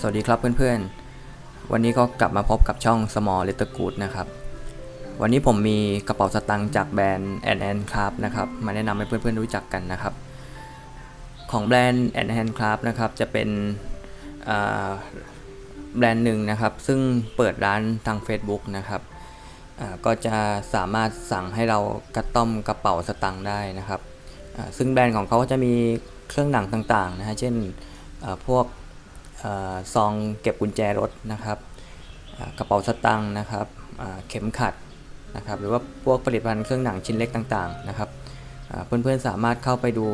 สวัสดีครับเพื่อนๆ วันนี้ก็กลับมาพบกับช่อง Small Letter Good นะครับ วันนี้ผมมีกระเป๋าสตางค์จากแบรนด์ N N Craft นะครับ มาแนะนำให้เพื่อนๆรู้จักกันนะครับ ของแบรนด์ N N Craft นะครับจะเป็นแบรนด์หนึ่งนะครับ ซึ่งเปิดร้านทาง Facebook นะครับ ก็จะสามารถสั่งให้เราคัสตอมกระเป๋าสตางค์ได้นะครับ ซึ่งแบรนด์ของเขาจะมีเครื่องหนังต่างๆนะฮะ เช่นพวก ซองเก็บกุญแจรถนะครับกระเป๋าสตางค์นะครับเข็มขัดนะครับหรือว่าพวกผลิตภัณฑ์เครื่องหนังชิ้นเล็กต่างๆนะครับเพื่อนๆสามารถเข้าไปดู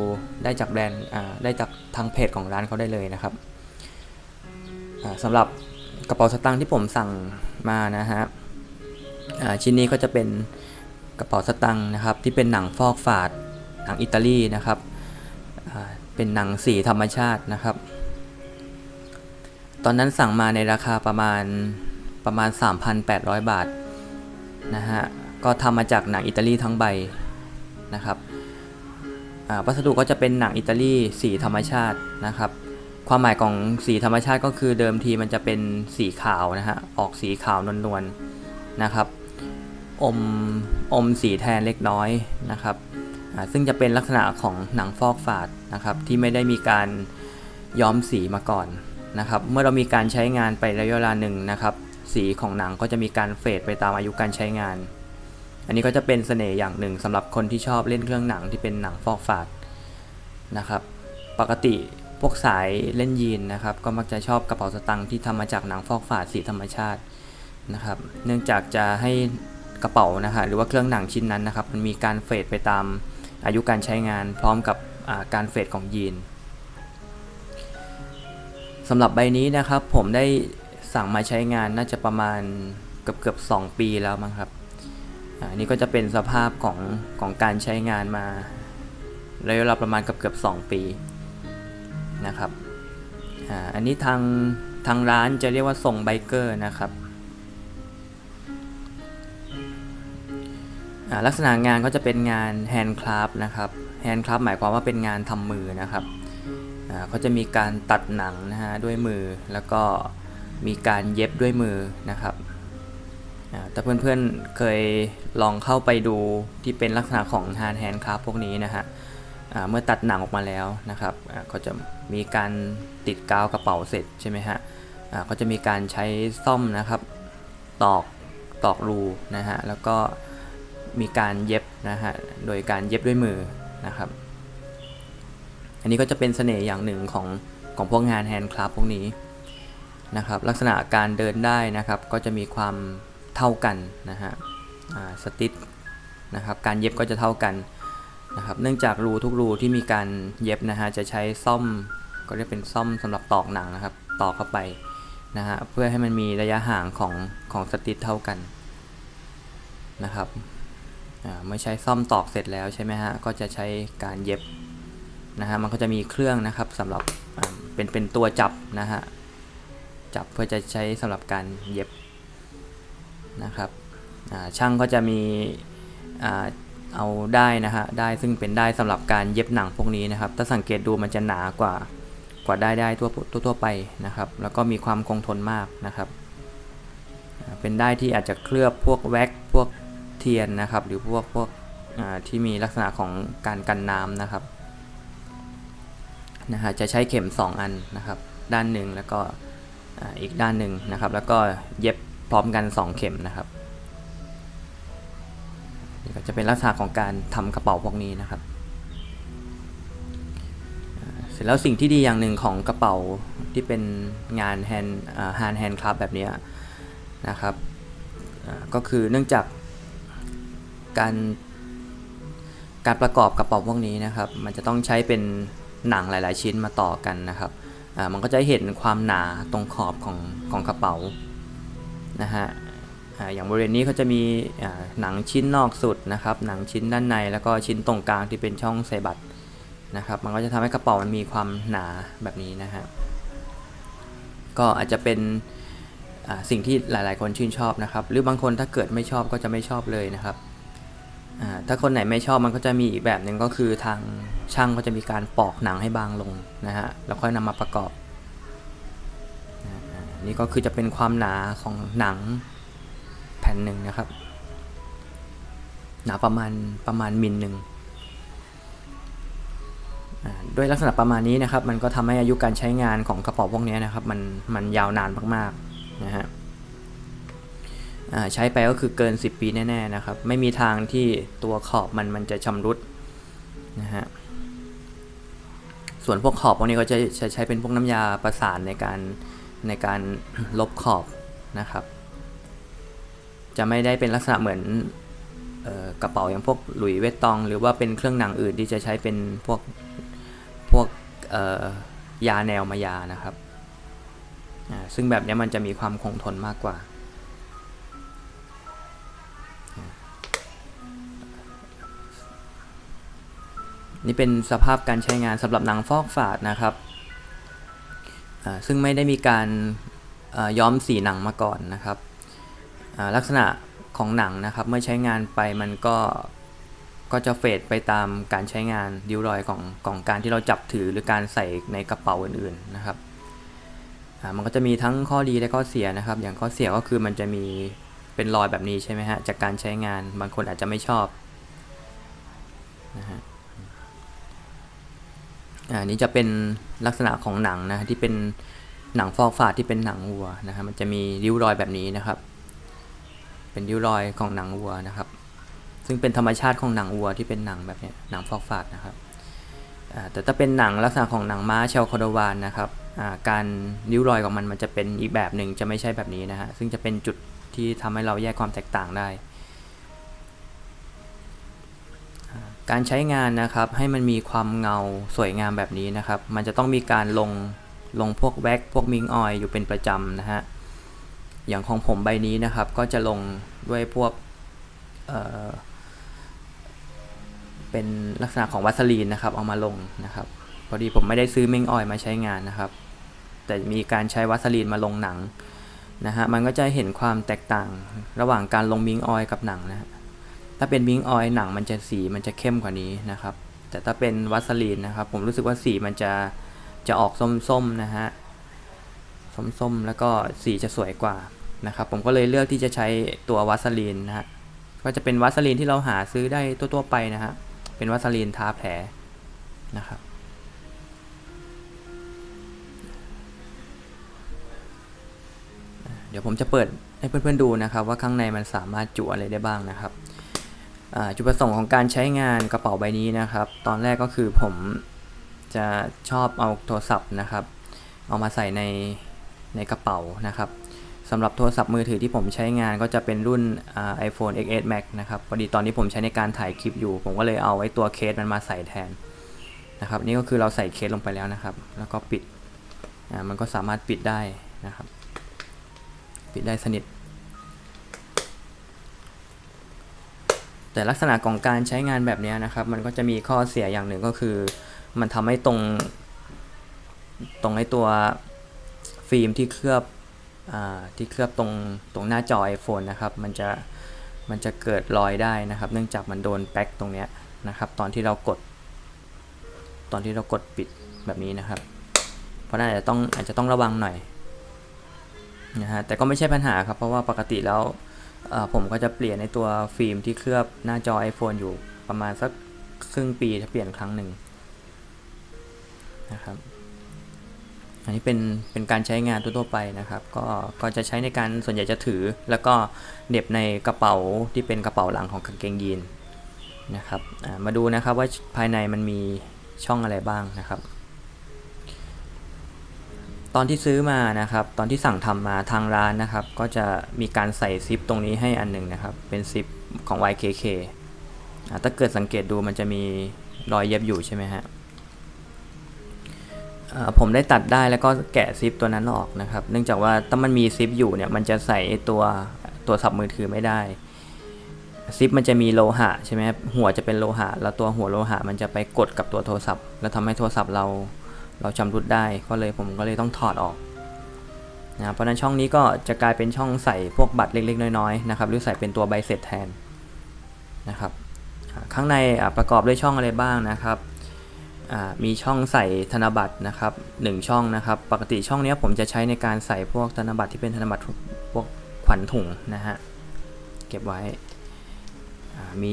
ได้จากแบรนด์ได้จากทางเพจของร้านเขาได้เลยนะครับสำหรับกระเป๋าสตางค์ที่ผมสั่งมานะฮะชิ้นนี้ก็จะเป็นกระเป๋าสตางค์นะครับที่เป็นหนังฟอกฝาดหนังอิตาลีนะครับเป็นหนังสีธรรมชาตินะครับ ตอนนั้นสั่งมาในราคาประมาณประมาณ 3,800 บาทนะฮะ ก็ทำมาจากหนังอิตาลีทั้งใบนะครับอ่าวัสดุก็จะเป็นหนังอิตาลีสีธรรมชาตินะครับ ความหมายของสีธรรมชาติก็คือเดิมทีมันจะเป็นสีขาวนะฮะ ออกสีขาวนวลๆนะครับ อมอมสีแทนเล็กน้อยนะครับอ่าซึ่งจะเป็นลักษณะของหนังฟอกฝาดนะครับที่ไม่ได้มีการย้อมสีมาก่อน นะครับเมื่อเรามีการใช้งานไประยะเวลาหนึ่งนะครับสีของหนังก็จะมีการเฟดไปตามอายุการใช้งาน อันนี้ก็จะเป็นเสน่ห์อย่างหนึ่งสำหรับคนที่ชอบเล่นเครื่องหนังที่เป็นหนังฟอกฝาดนะครับปกติพวกสายเล่นยีนนะครับก็มักจะชอบกระเป๋าสตางค์ที่ทำมาจากหนังฟอกฝาดสีธรรมชาตินะครับเนื่องจากจะให้กระเป๋านะฮะหรือว่าเครื่องหนังชิ้นนั้นนะครับมันมีการเฟดไปตามอายุการใช้งานพร้อมกับการเฟดของยีน สำหรับใบนี้นะครับผมได้สั่งมาใช้งานน่าจะประมาณเกือบเกือบสองปีแล้วมั้งครับอันนี้ก็จะเป็นสภาพของของการใช้งานมาระยะเวลาประมาณเกือบเกือบสองปีนะครับอันนี้ทางทางร้านจะเรียกว่าส่งไบเกอร์นะครับลักษณะงานก็จะเป็นงานแฮนด์คราฟนะครับแฮนด์คราฟหมายความว่าเป็นงานทำมือนะครับ เขาจะมีการตัดหนังนะฮะด้วยมือแล้วก็มีการเย็บด้วยมือนะครับอ่าถ้าเพื่อนๆเคยลองเข้าไปดูที่เป็นลักษณะของฮานแฮนครับพวกนี้นะฮะเมื่อตัดหนังออกมาแล้วนะครับอ่าจะมีการติดกาวกระเป๋าเสร็จใช่ไหมฮะอ่าจะมีการใช้ซ่อมนะครับ ตอกตอกรูนะฮะแล้วก็มีการเย็บนะฮะโดยการเย็บด้วยมือนะครับ อันนี้ก็จะเป็นเสน่ห์อย่างหนึ่งของของพวกงานแฮนด์คราฟพวกนี้นะครับ ลักษณะการเดินได้นะครับ ก็จะมีความเท่ากันนะฮะสติทนะครับการเย็บก็จะเท่ากันนะครับ เนื่องจากรูทุกรูที่มีการเย็บนะฮะจะใช้ซ่อมก็เรียกเป็นซ่อมสำหรับตอกหนังนะครับตอกเข้าไปนะฮะเพื่อให้มันมีระยะห่างของของสติทเท่ากันนะครับอ่าเมื่อใช้ซ่อมตอกเสร็จแล้วใช่ไหมฮะก็จะใช้การเย็บ นะฮะมันก็จะมีเครื่องนะครับสำหรับเป็นเป็นตัวจับนะฮะจับเพื่อจะใช้สำหรับการเย็บนะครับช่างก็จะมีเอาได้นะฮะได้ซึ่งเป็นได้สำหรับการเย็บหนังพวกนี้นะครับ ถ้าสังเกตดูมันจะหนากว่ากว่าได้ได้ทั่วทั่วทั่วไปนะครับ แล้วก็มีความคงทนมากนะครับ เป็นได้ที่อาจจะเคลือบพวกแว็กพวกเทียนนะครับ หรือพวกพวกที่มีลักษณะของการกันน้ำนะครับ นะฮะจะใช้เข็ม 2 อันนะครับ ด้านหนึ่งแล้วก็อีกด้านหนึ่งนะครับ แล้วก็เย็บพร้อมกัน 2 เข็มนะครับนี่ก็จะเป็นลักษณะของการทำกระเป๋าพวกนี้นะครับ เสร็จแล้วสิ่งที่ดีอย่างหนึ่งของกระเป๋าที่เป็นงานแฮนด์ฮานแฮนด์คราฟแบบนี้นะครับก็คือเนื่องจากการการประกอบกระเป๋าพวกนี้นะครับ มันจะต้องใช้เป็น หนังหลาย ๆ ชิ้นมาต่อกันนะครับมันก็จะเห็นความหนาตรงขอบของของกระเป๋านะฮะอย่างบริเวณนี้เขาจะมีหนังชิ้นนอกสุดนะครับหนังชิ้นด้านในแล้วก็ชิ้นตรงกลางที่เป็นช่องใส่บัตรนะครับ มันก็จะทำให้กระเป๋ามันมีความหนาแบบนี้นะฮะก็อาจจะเป็นสิ่งที่หลาย ๆ คนชื่นชอบนะครับ หรือบางคนถ้าเกิดไม่ชอบก็จะไม่ชอบเลยนะครับ ถ้าคนไหนไม่ชอบมันก็จะมีอีกแบบหนึ่งก็คือทางช่างก็จะมีการปอกหนังให้บางลงนะฮะแล้วค่อยนำมาประกอบนี่ก็คือจะเป็นความหนาของหนังแผ่นหนึ่งนะครับ หนาประมาณประมาณมิลหนึ่งด้วยลักษณะประมาณนี้นะครับ มันก็ทำให้อายุการใช้งานของกระเป๋าพวกนี้นะครับ มันมันยาวนานมากๆนะฮะ ใช้ไปก็คือเกิน 10 ปีแน่ๆนะครับ ไม่มีทางที่ตัวขอบมันมันจะชำรุดนะฮะส่วนพวกขอบพวกนี้ก็จะใช้ใช้เป็นพวกน้ำยาประสานในการในการลบขอบนะครับ จะไม่ได้เป็นลักษณะเหมือนออกระเป๋าอย่างพวกหลุยเวตตอง หรือว่าเป็นเครื่องหนังอื่นที่จะใช้เป็นพวกพวกยาแนวมายานะครับซึ่งแบบนี้มันจะมีความคงทนมากกว่า นี่เป็นสภาพการใช้งานสำหรับหนังฟอกฝาดนะครับซึ่งไม่ได้มีการย้อมสีหนังมาก่อนนะครับ ลักษณะของหนังนะครับเมื่อใช้งานไปมันก็ก็จะเฟดไปตามการใช้งานริ้วรอยของของการที่เราจับถือหรือการใส่ในกระเป๋าอื่นๆนะครับมันก็จะมีทั้งข้อดีและข้อเสียนะครับ อย่างข้อเสียก็คือมันจะมีเป็นรอยแบบนี้ใช่ไหมฮะจากการใช้งานบางคนอาจจะไม่ชอบนะฮะ อ่านี้จะเป็นลักษณะของหนังนะที่เป็นหนังฟอกฝาดที่เป็นหนังวัวนะฮะมันจะมีริ้วรอยแบบนี้นะครับ เป็นริ้วรอยของหนังวัวนะครับ ซึ่งเป็นธรรมชาติของหนังวัวที่เป็นหนังแบบเนี้ยหนังฟอกฝาดนะครับแต่ถ้าเป็นหนังลักษณะของหนังม้าเชลคโดวานนะครับการริ้วรอยของมันมันจะเป็นอีกแบบหนึ่งจะไม่ใช่แบบนี้นะฮะซึ่งจะเป็นจุดที่ทำให้เราแยกความแตกต่างได้ การใช้งานนะครับให้มันมีความเงาสวยงามแบบนี้นะครับ มันจะต้องมีการลงลงพวกแว็กพวกมิงออยอยู่เป็นประจำนะฮะอย่างของผมใบนี้นะครับ ก็จะลงด้วยพวกเเป็นลักษณะของวัสลีนนะครับ เอามาลงนะครับพอดีผมไม่ได้ซื้อมิงออยมาใช้งานนะครับ แต่มีการใช้วัสลีนมาลงหนังนะฮะมันก็จะเห็นความแตกต่างระหว่างการลงมิงออยกับหนังนะฮะ ถ้าเป็นวิงออยหนังมันจะสีมันจะเข้มกว่านี้นะครับ แต่ถ้าเป็นวัสลีนนะครับ ผมรู้สึกว่าสีมันจะจะออกส้มๆนะฮะส้มๆแล้วก็สีจะสวยกว่านะครับผมก็เลยเลือกที่จะใช้ตัววัสลีนนะฮะก็จะเป็นวัสลีนที่เราหาซื้อได้ทั่วๆไปนะฮะเป็นวัสลีนทาแผลนะครับเดี๋ยวผมจะเปิดให้เพื่อนๆดูนะครับ ว่าข้างในมันสามารถจุอะไรได้บ้างนะครับ จุดประสงค์ของการใช้งานกระเป๋าใบนี้นะครับ ตอนแรกก็คือผมจะชอบเอาโทรศัพท์นะครับ เอามาใส่ในในกระเป๋านะครับสำหรับโทรศัพท์มือถือที่ผมใช้งานก็จะเป็นรุ่น iPhone XS Max นะครับพอดีตอนนี้ผมใช้ในการถ่ายคลิปอยู่ ผมก็เลยเอาไว้ตัวเคสมันมาใส่แทนนะครับ นี่ก็คือเราใส่เคสลงไปแล้วนะครับ แล้วก็ปิดมันก็สามารถปิดได้นะครับ ปิดได้สนิท แต่ลักษณะของการใช้งานแบบนี้นะครับ มันก็จะมีข้อเสียอย่างหนึ่งก็คือ มันทำให้ตรง ตรงไอ้ตัวฟิล์มที่เคลือบอที่เคลือบตรงตรงหน้าจอ iPhone นะครับ มันจะมันจะเกิดรอยได้นะครับ เนื่องจากมันโดนแป๊กตรงเนี้ยนะครับ ตอนที่เรากด ตอนที่เรากดปิดแบบนี้นะครับ เพราะนั้นอาจจะต้องอาจจะต้องระวังหน่อยนะฮะแต่ก็ไม่ใช่ปัญหาครับ เพราะว่าปกติแล้ว ผมก็จะเปลี่ยนในตัวฟิล์มที่เคลือบหน้าจอ iPhone อยู่ประมาณสักครึ่งปีถ้าเปลี่ยนครั้งหนึ่งนะครับ อันนี้เป็นเป็นการใช้งานทั่วๆไปนะครับ ก็ก็จะใช้ในการส่วนใหญ่จะถือ แล้วก็เหน็บในกระเป๋าที่เป็นกระเป๋าหลังของกางเกงยีนนะครับมาดูนะครับว่าภายในมันมีช่องอะไรบ้างนะครับ ตอนที่ซื้อมานะครับ ตอนที่สั่งทำมาทางร้านนะครับ ก็จะมีการใส่ซิปตรงนี้ให้อันหนึ่งนะครับ เป็นซิปของ YKK อถ้าเกิดสังเกตดูมันจะมีรอยเย็บอยู่ใช่ไหมฮะผมได้ตัดได้แล้วก็แกะซิปตัวนั้นออกนะครับ เนื่องจากว่าถ้ามันมีซิปอยู่เนี่ยมันจะใส่ตัวตัวสับมือถือไม่ได้ซิปมันจะมีโลหะใช่ไหมหัวจะเป็นโลหะ แล้วตัวหัวโลหะมันจะไปกดกับตัวโทรศัพท์ แล้วทำให้โทรศัพท์เรา เราชำรุดได้ก็เลยผมก็เลยต้องถอดออกนะเพราะนั้นช่องนี้ก็จะกลายเป็นช่องใส่พวกบัตรเล็ก ๆ น้อยๆนะครับหรือใส่เป็นตัวใบเสร็จแทนนะครับข้างในประกอบด้วยช่องอะไรบ้างนะครับมีช่องใส่ธนบัตรนะครับหนึ่งช่องนะครับ ปกติช่องนี้ผมจะใช้ในการใส่พวกธนบัตรที่เป็นธนบัตรพวกขวัญถุงนะฮะเก็บไว้มี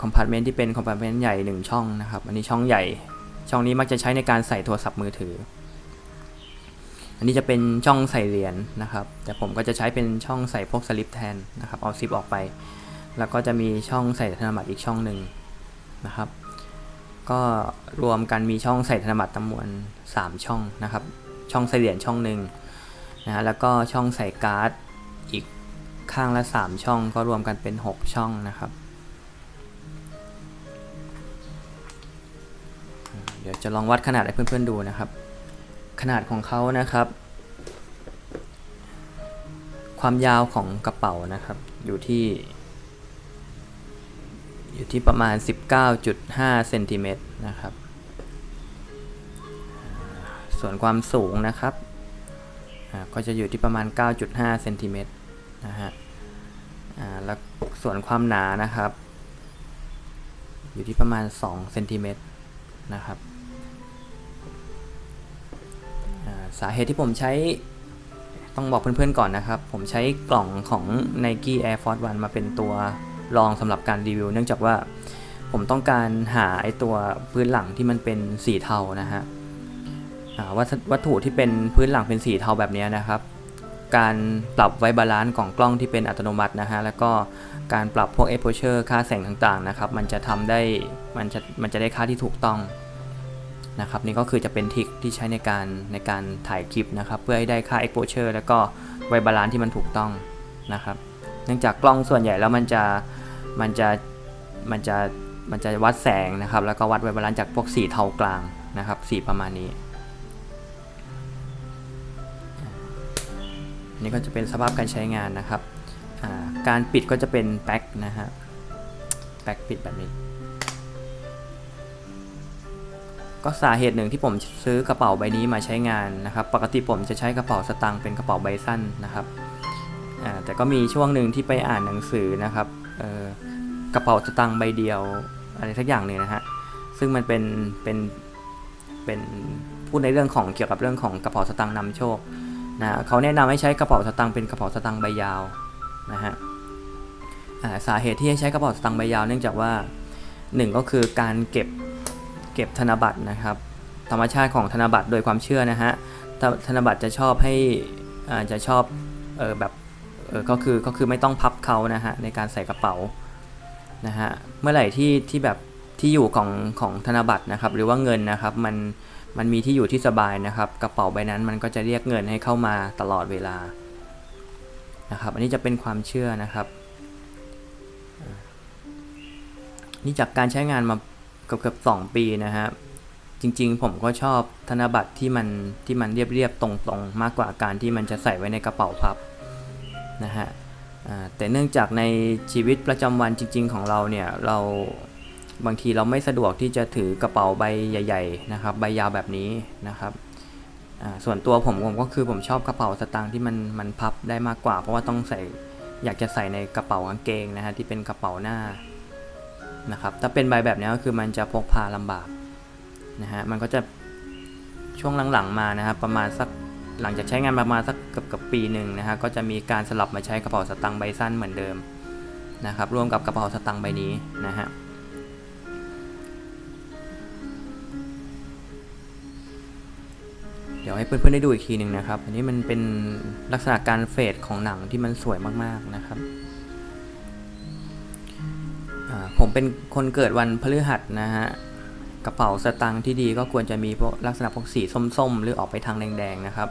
คอมพาร์ตเมนต์ที่เป็นคอมพาร์ตเมนต์ใหญ่หนึ่งช่องนะครับ อันนี้ช่องใหญ่ ช่องนี้มักจะใช้ในการใส่โทรศัพท์มือถือ อันนี้จะเป็นช่องใส่เหรียญนะครับ แต่ผมก็จะใช้เป็นช่องใส่พวกสลิปแทนนะครับ เอาซิปออกไป แล้วก็จะมีช่องใส่ธนบัตรอีกช่องหนึ่งนะครับ ก็รวมกันมีช่องใส่ธนบัตรจำนวน 3 ช่องนะครับ ช่องใส่เหรียญช่องหนึ่งนะฮะแล้วก็ช่องใส่การ์ดอีกข้างละ 3 ช่องก็รวมกันเป็น 6 ช่องนะครับ เดี๋ยวจะลองวัดขนาดให้เพื่อนๆดูนะครับ ขนาดของเขานะครับ ความยาวของกระเป๋านะครับ อยู่ที่ อยู่ที่ประมาณ 19.5เซนติเมตรนะครับ ส่วนความสูงนะครับก็จะอยู่ที่ประมาณ 9.5เซนติเมตรนะฮะแล้วส่วนความหนานะครับ อยู่ที่ประมาณ2เซนติเมตร นะครับสาเหตุที่ผมใช้ต้องบอกเพื่อนๆก่อนนะครับ ผมใช้กล่องของ Nike Air Force One มาเป็นตัวรองสำหรับการรีวิว เนื่องจากว่าผมต้องการหาไอตัวพื้นหลังที่มันเป็นสีเทานะฮะวัสวัตถุที่เป็นพื้นหลังเป็นสีเทาแบบนี้นะครับ การปรับไว้บาลานซ์ของกล้องที่เป็นอัตโนมัตินะฮะแล้วก็การปรับพวก exposure ค่าแสงต่างๆนะครับมันจะทำได้มันจะมันจะได้ค่าที่ถูกต้องนะครับนี่ก็คือจะเป็นทิคที่ใช้ในการในการถ่ายคลิปนะครับเพื่อให้ได้ค่า exposure แล้วก็ไวบาลานซ์ที่มันถูกต้องนะครับเนื่องจากกล้องส่วนใหญ่แล้วมันจะมันจะมันจะมันจะวัดแสงนะครับแล้วก็วัดไวบาลานซ์จากพวกสีเทากลางนะครับสีประมาณนี้ นี่ก็จะเป็นสภาพการใช้งานนะครับาการปิดก็จะเป็นแพ็คนะฮะแพ็คปิดแบบนี้ ก็สาเหตุหนึ่งที่ผมซื้อกระเป๋าใบนี้มาใช้งานนะครับ ปกติผมจะใช้กระเป๋าสตางค์เป็นกระเป๋าใบสั้นนะครับแต่ก็มีช่วงหนึ่งที่ไปอ่านหนังสือนะครับกระเป๋าสตางค์ใบเดียวอะไรสักอย่างหนึ่งนะฮะซึ่งมันเป็นเป็นเป็นพูดในเรื่องของเกี่ยวกับเรื่องของกระเป๋าสตางค์นำโชค นะเขาแนะนำให้ใช้กระเป๋าสตางค์เป็นกระเป๋าสตางค์ใบยาวนะฮะสาเหตุที่ให้ใช้กระเป๋าสตางค์ใบยาว เนื่องจากว่าหนึ่งก็คือการเก็บเก็บธนบัตรนะครับ ธรรมชาติของธนบัตรโดยความเชื่อนะฮะธนบัตรจะชอบให้อ่าจะชอบเออแบบเออก็คือก็คือไม่ต้องพับเขานะฮะในการใส่กระเป๋านะฮะเมื่อไหร่ที่ที่แบบที่อยู่ของของธนบัตรนะครับ หรือว่าเงินนะครับมัน มันมีที่อยู่ที่สบายนะครับ กระเป๋าใบนั้นมันก็จะเรียกเงินให้เข้ามาตลอดเวลานะครับ อันนี้จะเป็นความเชื่อนะครับ นี่จากการใช้งานมาเกือบเกือบสองปีนะฮะจริงๆ ผมก็ชอบธนบัตรที่มันที่มันเรียบๆตรงๆ มากกว่าการที่มันจะใส่ไว้ในกระเป๋าพับนะฮะแต่เนื่องจากในชีวิตประจำวันจริง ๆ ของเราเนี่ยเรา บางทีเราไม่สะดวกที่จะถือกระเป๋าใบใหญ่ ๆ นะครับ ใบยาวแบบนี้นะครับส่วนตัวผมผมก็คือผมชอบกระเป๋าสตางค์ที่มันมันพับได้มากกว่า เพราะว่าต้องใส่อยากจะใส่ในกระเป๋ากางเกงนะฮะที่เป็นกระเป๋าหน้านะครับถ้าเป็นใบแบบนี้ก็คือมันจะพกพาลำบากนะฮะมันก็จะช่วงหลังๆมานะครับประมาณสักหลังจากใช้งานประมาณสักเกือบกับปีหนึ่งนะฮะก็จะมีการสลับมาใช้กระเป๋าสตางค์ใบสั้นเหมือนเดิมนะครับร่วมกับกระเป๋าสตางค์ใบนี้นะฮะ เดี๋ยวให้เพื่อนๆได้ดูอีกทีหนึ่งนะครับ อันนี้มันเป็นลักษณะการเฟดของหนังที่มันสวยมากๆนะครับ ผมเป็นคนเกิดวันพฤหัสนะฮะ กระเป๋าสตางค์ที่ดีก็ควรจะมีพวกลักษณะพวกสีส้มๆ หรือออกไปทางแดงๆนะครับ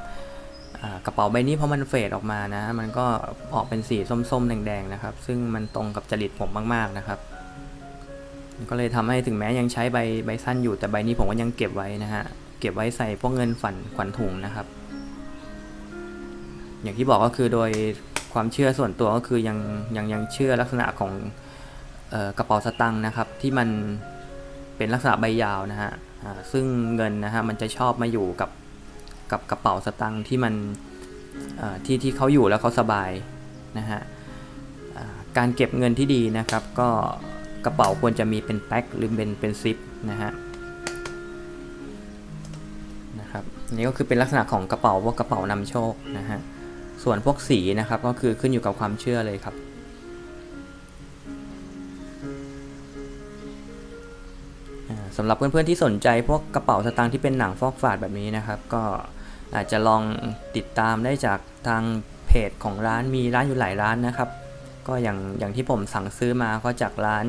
กระเป๋าใบนี้พอมันเฟดออกมานะ มันก็ออกเป็นสีส้มๆ แดงๆนะครับ ซึ่งมันตรงกับจริตผมมากๆนะครับ ก็เลยทำให้ถึงแม้ยังใช้ใบใบสั้นอยู่แต่ใบนี้ผมก็ยังเก็บไว้นะฮะ เก็บไว้ใส่พวกเงินฝันขวัญถุงนะครับ อย่างที่บอกก็คือโดยความเชื่อส่วนตัวก็คือยังยังยังเชื่อลักษณะของออกระเป๋าสตังค์นะครับ ที่มันเป็นลักษณะใบยาวนะฮะซึ่งเงินนะฮะมันจะชอบมาอยู่กับกับกระเป๋าสตังค์ที่มันที่ที่เขาอยู่แล้วเขาสบายนะฮะการเก็บเงินที่ดีนะครับ ก็กระเป๋าควรจะมีเป็นแพ็คหรือเป็นเป็นซิปนะฮะ อันนี้ก็คือเป็นลักษณะของกระเป๋าพวกกระเป๋านำโชคนะฮะส่วนพวกสีนะครับก็คือขึ้นอยู่กับความเชื่อเลยครับ สำหรับเพื่อนๆที่สนใจพวกกระเป๋าสตางค์ที่เป็นหนังฟอกฝาดแบบนี้นะครับ ก็อาจจะลองติดตามได้จากทางเพจของร้านมีร้านอยู่หลายร้านนะครับ ก็อย่างอย่างที่ผมสั่งซื้อมาก็จากร้าน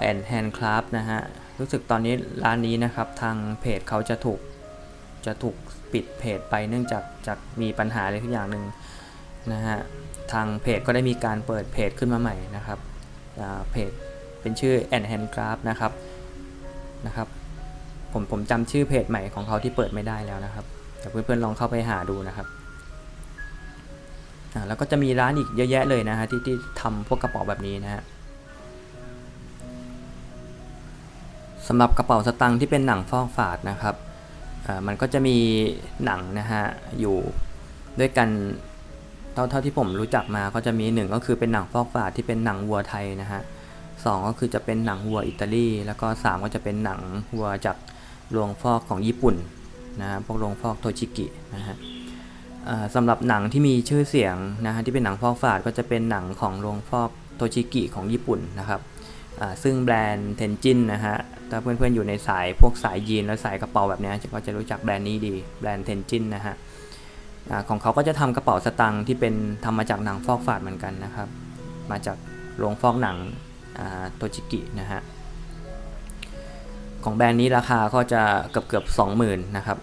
แอนแฮนด์คราฟนะฮะรู้สึกตอนนี้ร้านนี้นะครับทางเพจเขาจะถูก จะถูกปิดเพจไปเนื่องจากจากมีปัญหาอะไรทุกอย่างหนึ่งนะฮะทางเพจก็ได้มีการเปิดเพจขึ้นมาใหม่นะครับเพจเป็นชื่อ and handcraft นะครับนะครับผมผมจำชื่อเพจใหม่ของเขาที่เปิดไม่ได้แล้วนะครับแต่เพื่อนๆลองเข้าไปหาดูนะครับอ่าแล้วก็จะมีร้านอีกเยอะแยะเลยนะฮะที่ที่ทำพวกกระเป๋าแบบนี้นะฮะสำหรับกระเป๋าสตางค์ที่เป็นหนังฟอกฝาดนะครับ มันก็จะมีหนังนะฮะอยู่ด้วยกันเท่าเท่าที่ผมรู้จักมาก็จะมีหนึ่งก็คือเป็นหนังฟอกฝาดที่เป็นหนังวัวไทยนะฮะสองก็คือจะเป็นหนังวัวอิตาลีแล้วก็สามก็จะเป็นหนังวัวจากโรงฟอกของญี่ปุ่นนะฮะพวกโรงฟอกโทชิกินะฮะสำหรับหนังที่มีชื่อเสียงนะฮะที่เป็นหนังฟอกฝาดก็จะเป็นหนังของโรงฟอกโทชิกิของญี่ปุ่นนะครับ ซึ่งแบรนด์เทนจินนะฮะ ถ้าเพื่อนๆอยู่ในสายพวกสายยีนและสายกระเป๋าแบบนี้ก็จะรู้จักแบรนด์นี้ดี แบรนด์เทนจินนะฮะของเขาก็จะทำกระเป๋าสตางค์ที่เป็นทำมาจากหนังฟอกฝาดเหมือนกันนะครับ มาจากโรงฟอกหนังโตจิกินะฮะ ของแบรนด์นี้ราคาก็จะเกือบเกือบสองหมื่นนะครับ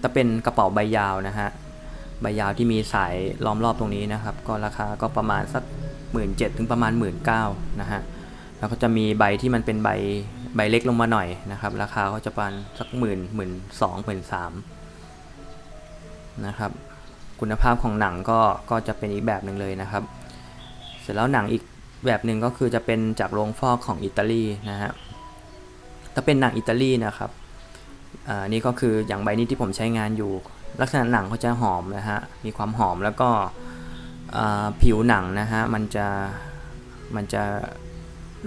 ถ้าเป็นกระเป๋าใบยาวนะฮะ ใบยาวที่มีสายล้อมรอบตรงนี้นะครับ ก็ราคาก็ประมาณสักหมื่นเจ็ดถึงประมาณหมื่นเก้านะฮะ แล้วก็จะมีใบที่มันเป็นใบใบเล็กลงมาหน่อยนะครับ ราคาก็จะประมาณสักหมื่นหมื่นสองหมื่นสามนะครับ คุณภาพของหนังก็ก็จะเป็นอีกแบบหนึ่งเลยนะครับ เสร็จแล้วหนังอีกแบบหนึ่งก็คือจะเป็นจากโรงฟอกของอิตาลีนะฮะถ้าเป็นหนังอิตาลีนะครับอ่านี่ก็คืออย่างใบนี้ที่ผมใช้งานอยู่ ลักษณะหนังเขาจะหอมนะฮะมีความหอมแล้วก็ผิวหนังนะฮะมันจะมันจะ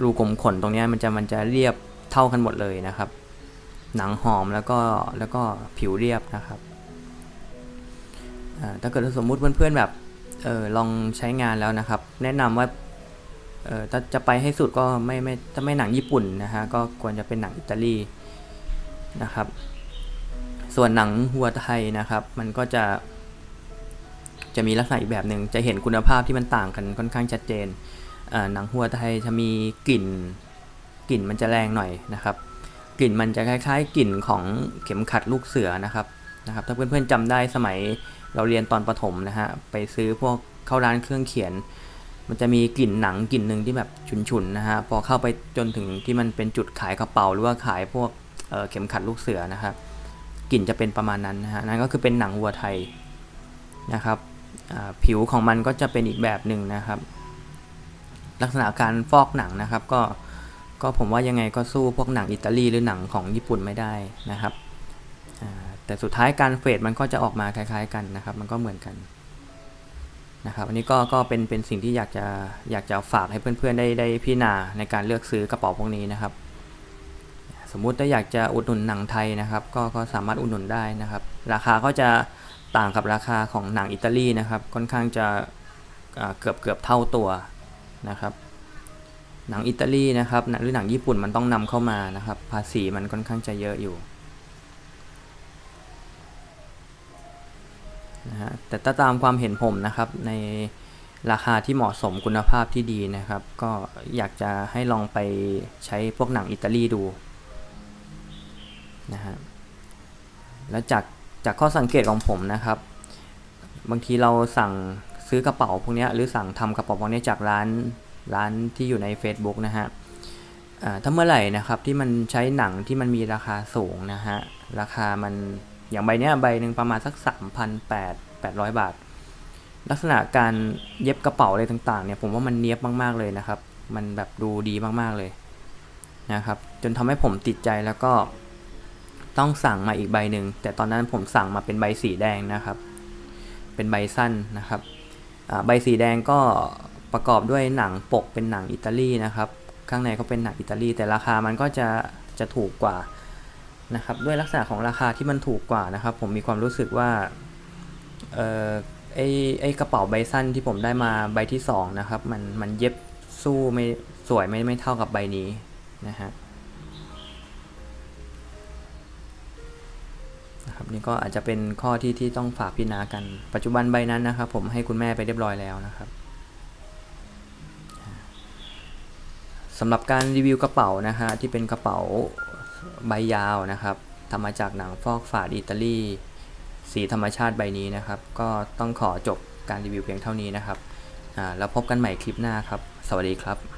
รูกลมขนตรงนี้มันจะมันจะเรียบเท่ากันหมดเลยนะครับ หนังหอมแล้วก็แล้วก็ผิวเรียบนะครับถ้าเกิดสมมุติเพื่อนๆแบบเออลองใช้งานแล้วนะครับ แนะนำว่าเออถ้าจะไปให้สุดก็ไม่ไม่ถ้าไม่หนังญี่ปุ่นนะฮะก็ควรจะเป็นหนังอิตาลีนะครับ ส่วนหนังหัวไทยนะครับ มันก็จะจะมีลักษณะอีกแบบหนึ่งจะเห็นคุณภาพที่มันต่างกันค่อนข้างชัดเจน หนังหัวไทยจะมีกลิ่นกลิ่นมันจะแรงหน่อยนะครับ กลิ่นมันจะคล้ายๆ กลิ่นของเข็มขัดลูกเสือนะครับนะครับ ถ้าเพื่อนๆจำได้สมัยเราเรียนตอนประถมนะฮะไปซื้อพวกเข้าร้านเครื่องเขียน มันจะมีกลิ่นหนังกลิ่นหนึ่งที่แบบฉุนๆนะฮะพอเข้าไปจนถึงที่มันเป็นจุดขายกระเป๋าหรือว่าขายพวกเเข็มขัดลูกเสือนะครับกลิ่นจะเป็นประมาณนั้นนะฮะนั่นก็คือเป็นหนังวัวไทยนะครับผิวของมันก็จะเป็นอีกแบบหนึ่งนะครับ ลักษณะการฟอกหนังนะครับ ก็ก็ผมว่ายังไงก็สู้พวกหนังอิตาลีหรือหนังของญี่ปุ่นไม่ได้นะครับ แต่สุดท้ายการเฟดมันก็จะออกมาคล้าย ๆ กันนะครับ มันก็เหมือนกันนะครับ อันนี้ก็ก็เป็นเป็นสิ่งที่อยากจะอยากจะฝากให้เพื่อนๆได้ได้พิจารณาในการเลือกซื้อกระเป๋าพวกนี้นะครับ สมมุติถ้าอยากจะอุดหนุนหนังไทยนะครับ ก็ก็สามารถอุดหนุนได้นะครับ ราคาก็จะต่างกับราคาของหนังอิตาลีนะครับ ค่อนข้างจะเกือบเกือบเท่าตัว นะครับ หนังอิตาลีนะครับหรือหนังญี่ปุ่นมันต้องนำเข้ามานะครับ ภาษีมันค่อนข้างจะเยอะอยู่นะฮะแต่ถ้าตามความเห็นผมนะครับในราคาที่เหมาะสมคุณภาพที่ดีนะครับ ก็อยากจะให้ลองไปใช้พวกหนังอิตาลีดูนะฮะแล้วจากจากข้อสังเกตของผมนะครับ บางทีเราสั่ง ซื้อกระเป๋าพวกนี้หรือสั่งทำกระเป๋าพวกนี้จากร้านร้านที่อยู่ใน Facebook นะฮะถ้าเมื่อไหร่นะครับที่มันใช้หนังที่มันมีราคาสูงนะฮะราคามันอย่างใบเนี้ยใบหนึ่งประมาณสัก 3,800 บาท ลักษณะการเย็บกระเป๋าอะไรต่างๆเนี่ยผมว่ามันเนี้ยบมากๆเลยนะครับ มันแบบดูดีมากๆเลยนะครับจนทำให้ผมติดใจแล้วก็ต้องสั่งมาอีกใบหนึ่งแต่ตอนนั้นผมสั่งมาเป็นใบสีแดงนะครับ เป็นใบสั้นนะครับ ใบสีแดงก็ประกอบด้วยหนังปกเป็นหนังอิตาลีนะครับ ข้างในก็เป็นหนังอิตาลี แต่ราคามันก็จะจะถูกกว่านะครับ ด้วยลักษณะของราคาที่มันถูกกว่านะครับ ผมมีความรู้สึกว่าเออไอไอกระเป๋าใบสั้นที่ผมได้มาใบที่สองนะครับ มันมันเย็บสู้ไม่สวยไม่ไม่เท่ากับใบนี้นะฮะ นี่ก็อาจจะเป็นข้อที่ที่ต้องฝากพิจารณากัน ปัจจุบันใบนั้นนะครับ ผมให้คุณแม่ไปเรียบร้อยแล้วนะครับสำหรับการรีวิวกระเป๋านะฮะที่เป็นกระเป๋าใบยาวนะครับทำมาจากหนังฟอกฝาดอิตาลี สีธรรมชาติใบนี้นะครับ ก็ต้องขอจบการรีวิวเพียงเท่านี้นะครับอ่าแล้วพบกันใหม่คลิปหน้าครับ สวัสดีครับ